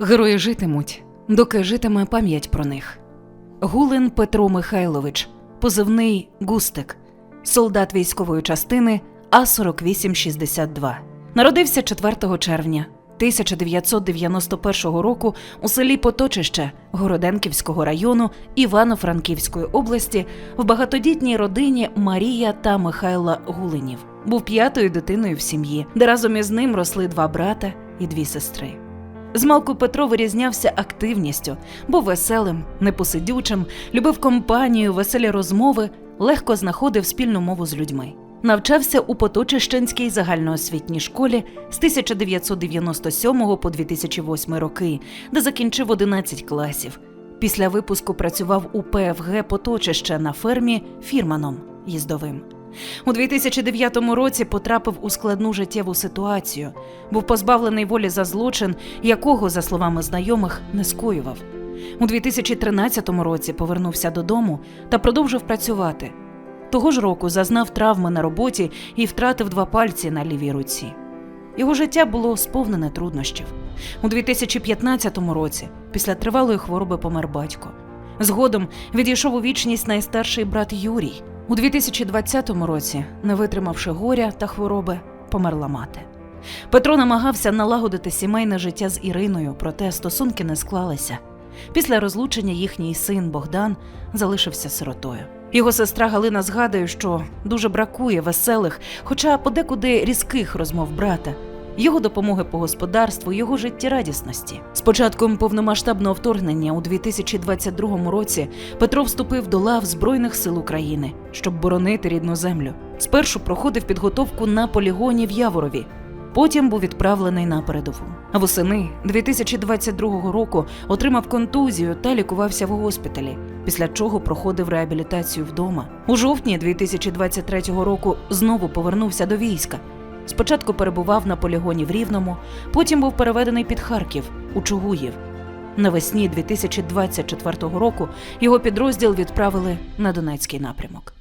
Герої житимуть, доки житиме пам'ять про них. Гулин Петро Михайлович, позивний Густик, солдат військової частини А4862. Народився 4 червня 1991 року у селі Поточище Городенківського району Івано-Франківської області в багатодітній родині Марія та Михайла Гулинів. Був п'ятою дитиною в сім'ї, де разом із ним росли два брата і дві сестри. Змалку Петро вирізнявся активністю, був веселим, непосидючим, любив компанію, веселі розмови, легко знаходив спільну мову з людьми. Навчався у Поточищенській загальноосвітній школі з 1997 по 2008 роки, де закінчив 11 класів. Після випуску працював у ПФГ Поточище на фермі фірманом їздовим. У 2009 році потрапив у складну життєву ситуацію, був позбавлений волі за злочин, якого, за словами знайомих, не скоював. У 2013 році повернувся додому та продовжив працювати. Того ж року зазнав травми на роботі і втратив два пальці на лівій руці. Його життя було сповнене труднощів. У 2015 році, після тривалої хвороби, помер батько. Згодом відійшов у вічність найстарший брат Юрій. У 2020 році, не витримавши горя та хвороби, померла мати. Петро намагався налагодити сімейне життя з Іриною, проте стосунки не склалися. Після розлучення їхній син Богдан залишився сиротою. Його сестра Галина згадує, що дуже бракує веселих, хоча подекуди різких розмов брата, його допомоги по господарству, його життєрадісності. З початком повномасштабного вторгнення у 2022 році Петро вступив до лав Збройних сил України, щоб боронити рідну землю. Спершу проходив підготовку на полігоні в Яворові. Потім був відправлений на передову. А восени 2022 року отримав контузію та лікувався в госпіталі, після чого проходив реабілітацію вдома. У жовтні 2023 року знову повернувся до війська. Спочатку перебував на полігоні в Рівному, потім був переведений під Харків у Чугуїв. Навесні 2024 року його підрозділ відправили на Донецький напрямок.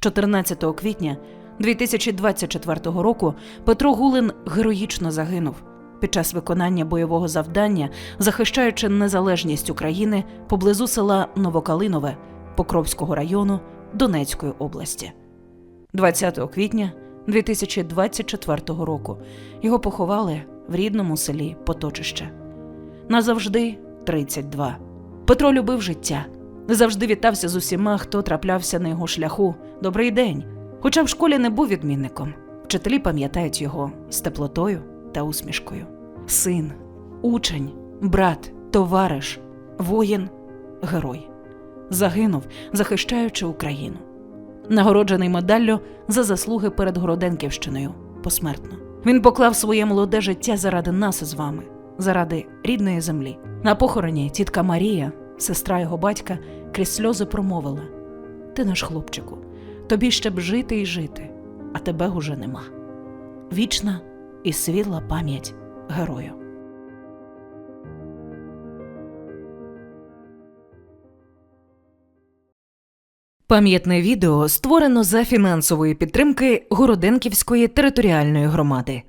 14 квітня 2024 року Петро Гулин героїчно загинув під час виконання бойового завдання, захищаючи незалежність України поблизу села Новокалинове Покровського району Донецької області. 20 квітня 2024 року його поховали в рідному селі Поточище. Назавжди 32. Петро любив життя. Завжди вітався з усіма, хто траплявся на його шляху. Добрий день. Хоча в школі не був відмінником, вчителі пам'ятають його з теплотою та усмішкою. Син, учень, брат, товариш, воїн, герой. Загинув, захищаючи Україну. Нагороджений медаллю за заслуги перед Городенківщиною посмертно. Він поклав своє молоде життя заради нас з вами, заради рідної землі. На похороні тітка Марія, сестра його батька, крізь сльози промовила: Ти наш хлопчику, тобі ще б жити і жити, а тебе уже нема. Вічна і світла пам'ять герою. Пам'ятне відео створено за фінансової підтримки Городенківської територіальної громади.